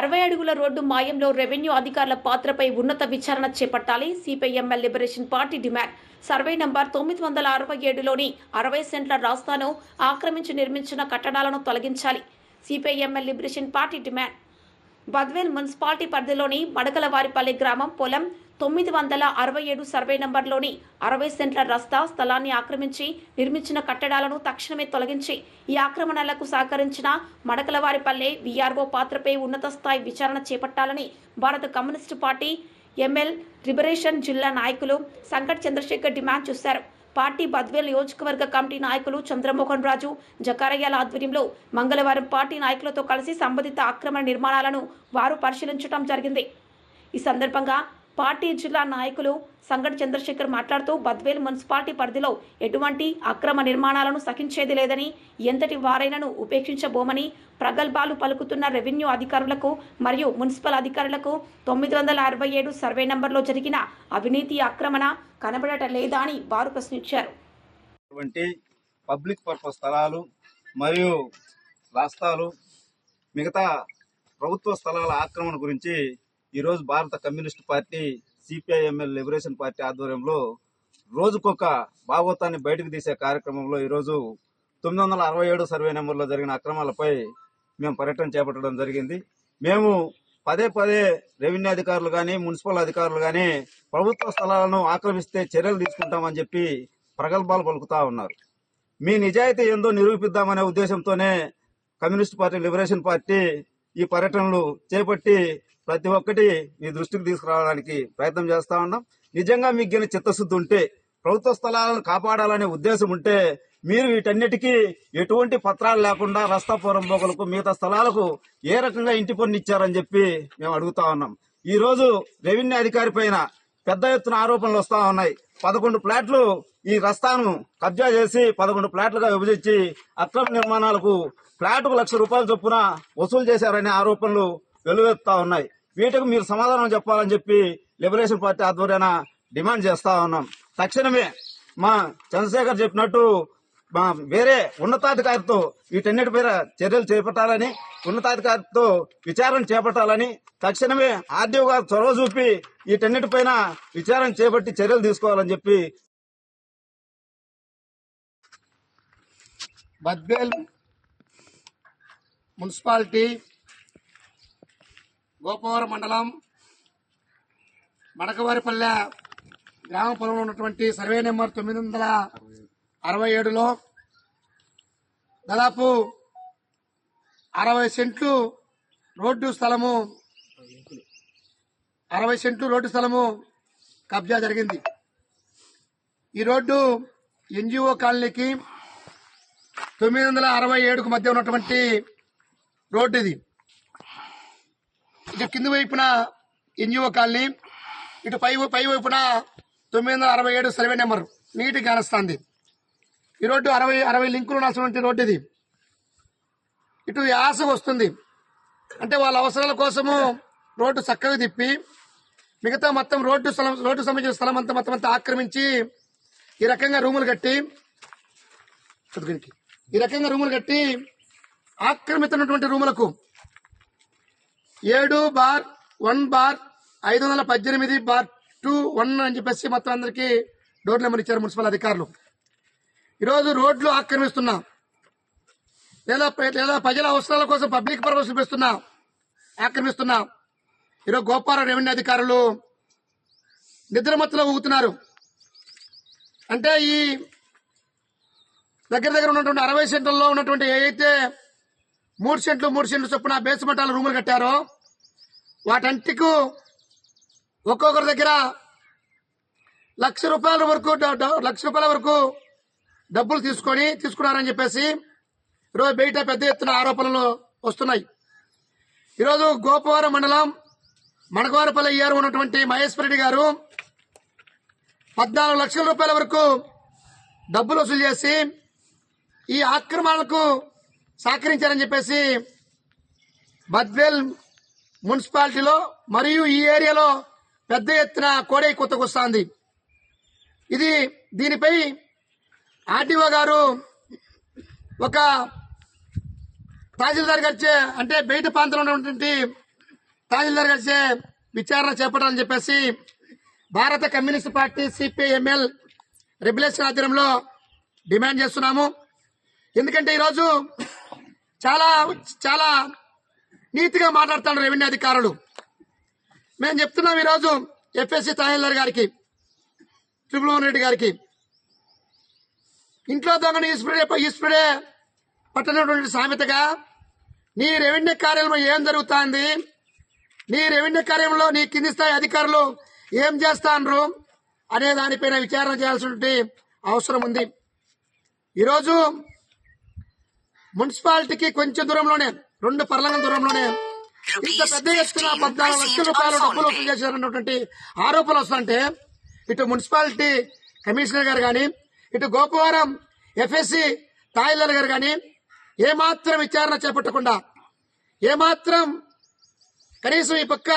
అరవై అడుగుల road మాయంలో revenue అధికారుల పాత్రపై ఉన్నత విచారణ చేపట్టాలి. CPIML liberation party demand. Survey number తొమ్మిది వందల అరవై ఏడులోని అరవై సెంట్ల రాస్తాను ఆక్రమించి నిర్మించిన కట్టడాలను తొలగించాలి. CPIML liberation party demand. Badvel municipality పరిధిలోని మడకలవారిపల్లి గ్రామం పొలం తొమ్మిది వందల అరవై ఏడు సర్వే నంబర్లోని అరవై సెంట్ల రస్తా స్థలాన్ని ఆక్రమించి నిర్మించిన కట్టడాలను తక్షణమే తొలగించి ఈ ఆక్రమణలకు సహకరించిన మడకలవారిపల్లె వీఆర్ఓ పాత్రపై ఉన్నత స్థాయి విచారణ చేపట్టాలని భారత కమ్యూనిస్టు పార్టీ ఎంఎల్ లిబరేషన్ జిల్లా నాయకులు సంకట్ చంద్రశేఖర్ డిమాండ్ చేశారు. పార్టీ బద్వేల్ నియోజకవర్గ కమిటీ నాయకులు చంద్రమోహన్ రాజు జకారయ్యాల ఆధ్వర్యంలో మంగళవారం పార్టీ నాయకులతో కలిసి సంబంధిత ఆక్రమణ నిర్మాణాలను వారు పరిశీలించడం జరిగింది. ఈ సందర్భంగా పార్టీ జిల్లా నాయకులు సంగటి చంద్రశేఖర్ మాట్లాడుతూ బద్వేల్ మున్సిపాలిటీ పరిధిలో ఎటువంటి అక్రమ నిర్మాణాలను సహించేది లేదని ఎంతటి వారైనను ఉపేక్షించబోమని ప్రగల్భాలు పలుకుతున్న రెవెన్యూ అధికారులకు మరియు మున్సిపల్ అధికారులకు తొమ్మిది వందల అరవై ఏడు సర్వే నంబర్లో జరిగిన అవినీతి ఆక్రమణ కనబడట లేదా అని వారు ప్రశ్నించారు. పబ్లిక్ పర్పస్ స్థలాలు మరియు రాస్తాలు మిగతా ప్రభుత్వ స్థలాల ఆక్రమణ గురించి ఈరోజు భారత communist party CPIML liberation party ఆధ్వర్యంలో రోజుకొక భాగవతాన్ని బయటకు తీసే కార్యక్రమంలో ఈరోజు తొమ్మిది వందల అరవై ఏడు సర్వే నెంబర్లో జరిగిన అక్రమాలపై మేము పర్యటన చేపట్టడం జరిగింది. మేము పదే పదే రెవెన్యూ అధికారులు కానీ మున్సిపల్ అధికారులు కానీ ప్రభుత్వ స్థలాలను ఆక్రమిస్తే చర్యలు తీసుకుంటామని చెప్పి ప్రగల్భాలు పలుకుతా ఉన్నారు. మీ నిజాయితీ ఏందో నిరూపిద్దామనే ఉద్దేశంతోనే కమ్యూనిస్ట్ పార్టీ లిబరేషన్ పార్టీ ఈ పర్యటనలు చేపట్టి ప్రతి ఒక్కటి మీ దృష్టికి తీసుకురావడానికి ప్రయత్నం చేస్తా ఉన్నాం. నిజంగా మీకు గిన చిత్తశుద్ధి ఉంటే ప్రభుత్వ స్థలాలను కాపాడాలనే ఉద్దేశం ఉంటే మీరు వీటన్నిటికీ ఎటువంటి పత్రాలు లేకుండా రస్తా పోరంబోకలకు మిగతా స్థలాలకు ఏ రకంగా ఇంటి పన్ను ఇచ్చారని చెప్పి మేము అడుగుతా ఉన్నాం. ఈ రోజు రెవెన్యూ అధికారి పైన పెద్ద ఎత్తున ఆరోపణలు వస్తా ఉన్నాయి. పదకొండు ప్లాట్లు ఈ రస్తాను కబ్జా చేసి పదకొండు ప్లాట్లుగా విభజించి అక్రమ నిర్మాణాలకు ఫ్లాట్కు లక్ష రూపాయల చొప్పున వసూలు చేశారనే ఆరోపణలు వెలువెత్తా ఉన్నాయి. వీటికి మీరు సమాధానం చెప్పాలని చెప్పి లిబరేషన్ పార్టీ ఆధ్వర్యాన డిమాండ్ చేస్తా ఉన్నాం. తక్షణమే మా చంద్రశేఖర్ చెప్పినట్టు మా వేరే ఉన్నతాధికారితో వీటన్నిటిపైన చర్యలు చేపట్టాలని ఉన్నతాధికారితో విచారణ చేపట్టాలని తక్షణమే ఆర్డీఓ గారు చొరవ చూపి వీటన్నిటిపైన విచారణ చేపట్టి చర్యలు తీసుకోవాలని చెప్పి బద్వేల్ మున్సిపాలిటీ గోపవరం మండలం మడకవారిపల్లె గ్రామ పొలంలో ఉన్నటువంటి సర్వే నెంబర్ తొమ్మిది వందల అరవై ఏడులో దాదాపు అరవై సెంట్లు రోడ్డు స్థలము అరవై సెంట్లు రోడ్డు స్థలము కబ్జా జరిగింది. ఈ రోడ్డు ఎన్జిఓ కాలనీకి తొమ్మిది వందల అరవై ఏడుకు మధ్య ఉన్నటువంటి రోడ్డు ఇది. ఇటు కింది వైపున ఎన్జిఓ కాలనీ ఇటు పై పై వైపున తొమ్మిది వందల అరవై ఏడు సర్వే నెంబర్ నీటి కానస్తుంది ఈ రోడ్డు అరవై అరవై లింకులు ఉన్నటువంటి రోడ్డు ఇది. ఇటు యాస వస్తుంది. అంటే వాళ్ళ అవసరాల కోసము రోడ్డు చక్కగా తిప్పి మిగతా మొత్తం రోడ్డు స్థలం రోడ్డు సంబంధించిన స్థలం అంతా మొత్తం అంతా ఆక్రమించి ఈ రకంగా రూములు కట్టి ఈ రకంగా రూములు కట్టి ఆక్రమితున్నటువంటి రూములకు ఏడు బార్ వన్ బార్ ఐదు వందల పద్దెనిమిది బార్ టూ వన్ అని చెప్పేసి మొత్తం అందరికీ డోర్ నెంబర్ ఇచ్చారు మున్సిపల్ అధికారులు. ఈరోజు రోడ్లు ఆక్రమిస్తున్నా. లేదా లేదా ప్రజల అవసరాల కోసం పబ్లిక్ పర్పస్ చూపిస్తున్నా. ఆక్రమిస్తున్నా. ఈరోజు గోపాల రెవెన్యూ అధికారులు నిద్రమత్తులో ఊగుతున్నారు. అంటే ఈ దగ్గర దగ్గర ఉన్నటువంటి అరవై సెంటర్లో ఉన్నటువంటి ఏదైతే మూడు సెంట్లు మూడు సెంట్లు చొప్పున బేస్మెంటాల రూములు కట్టారు. వాటంటికు ఒక్కొక్కరి దగ్గర లక్ష రూపాయల వరకు లక్ష రూపాయల వరకు డబ్బులు తీసుకొని తీసుకున్నారని చెప్పేసి ఈరోజు బయట పెద్ద ఎత్తున ఆరోపణలు వస్తున్నాయి. ఈరోజు గోపవరం మండలం మణకవారపల్లి ఇయర్ ఉన్నటువంటి మహేశ్వర రెడ్డి గారు పద్నాలుగు లక్షల రూపాయల వరకు డబ్బులు వసూలు చేసి ఈ ఆక్రమణలకు సహకరించారని చెప్పేసి బద్వేల్ మున్సిపాలిటీలో మరియు ఈ ఏరియాలో పెద్ద ఎత్తున కోడై కొత్తకొస్తుంది ఇది దీనిపై ఆర్టీఓ గారు ఒక తహసీల్దార్ గారిచే అంటే బయట ప్రాంతంలో ఉన్నటువంటి తహసీల్దార్ గారిచే విచారణ చేపట్టాలని చెప్పేసి భారత కమ్యూనిస్ట్ పార్టీ సిపిఐఎంఎల్ రెగ్యులేషన్ ఆధ్వర్యంలో డిమాండ్ చేస్తున్నాము. ఎందుకంటే ఈరోజు చాలా చాలా నీతిగా మాట్లాడుతాడు రెవెన్యూ అధికారులు. మేము చెప్తున్నాం ఈరోజు ఎఫ్ఎస్సి తహసీల్దార్ గారికి త్రిపులమోహన్ రెడ్డి గారికి. ఇంట్లో దొంగను ఈశ్వరుడే ఈశ్వరుడే పట్టినటువంటి సామెతగా నీ రెవెన్యూ కార్యాలయంలో ఏం జరుగుతోంది? నీ రెవెన్యూ కార్యంలో నీ కింది స్థాయి అధికారులు ఏం చేస్తాను అనే దానిపైన విచారణ చేయాల్సిన అవసరం ఉంది. ఈరోజు మున్సిపాలిటీకి కొంచెం దూరంలోనే రెండు పర్లంగ దూరంలోనే. ఇంత పెద్ద ఎత్తున పద్నాలుగు లక్షల రూపాయలు డబ్బులు వసూలు చేశారన్నటువంటి ఆరోపణలు వస్తుంటే ఇటు మున్సిపాలిటీ కమిషనర్ గారు కానీ ఇటు గోపవరం ఎఫ్ఎస్సి తాయిలర్ గారు కానీ ఏమాత్రం విచారణ చేపట్టకుండా ఏమాత్రం కనీసం ఈ పక్క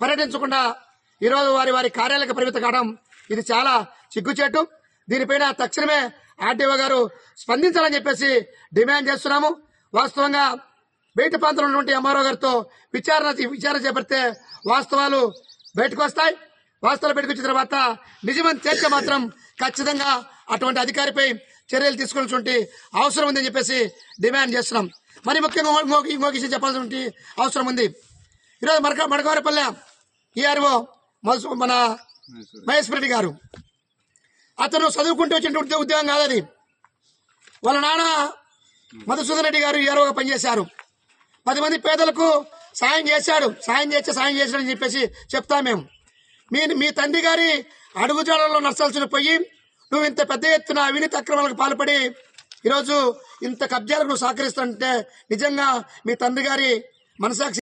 పర్యటించకుండా ఈరోజు వారి వారి కార్యాలయ పరిమిత కావడం ఇది చాలా సిగ్గుచేటు దీనిపైన తక్షణమే ఆర్డీఓ గారు స్పందించాలని చెప్పేసి డిమాండ్ చేస్తున్నాము. వాస్తవంగా బయట ప్రాంతంలో ఉన్నటువంటి ఎంఆర్ఓ గారితో విచారణ విచారణ చేపడితే వాస్తవాలు బయటకు వస్తాయి. వాస్తవాలు బయటకు వచ్చిన తర్వాత నిజమని తేల్చే మాత్రం ఖచ్చితంగా అటువంటి అధికారిపై చర్యలు తీసుకోవాల్సిన అవసరం ఉందని చెప్పేసి డిమాండ్ చేస్తున్నాం. మరి ముఖ్యంగా ఇంకో ఇంకో విషయం చెప్పాల్సిన అవసరం ఉంది. ఈరోజు మడక మడకవారిపల్లె ఈఆర్ఓ మన మహేష్ రెడ్డి గారు. అతను చదువుకుంటూ వచ్చినటువంటి ఉద్యోగం కాదు అది వాళ్ళ నాన్న మధుసూదన్ రెడ్డి గారు ఏరోగా పనిచేశారు పది మంది పేదలకు సాయం చేశాడు. సాయం చేస్తే సాయం చేశాడని చెప్పేసి చెప్తా మేము. మీ మీ తండ్రి గారి అడుగుజాడల్లో నడచాల్సిన పోయి నువ్వు ఇంత పెద్ద ఎత్తున అవినీతి అక్రమాలకు పాల్పడి ఈరోజు ఇంత కబ్జాలకు నువ్వు సహకరిస్తుంటే నిజంగా మీ తండ్రి గారి మనసాక్షి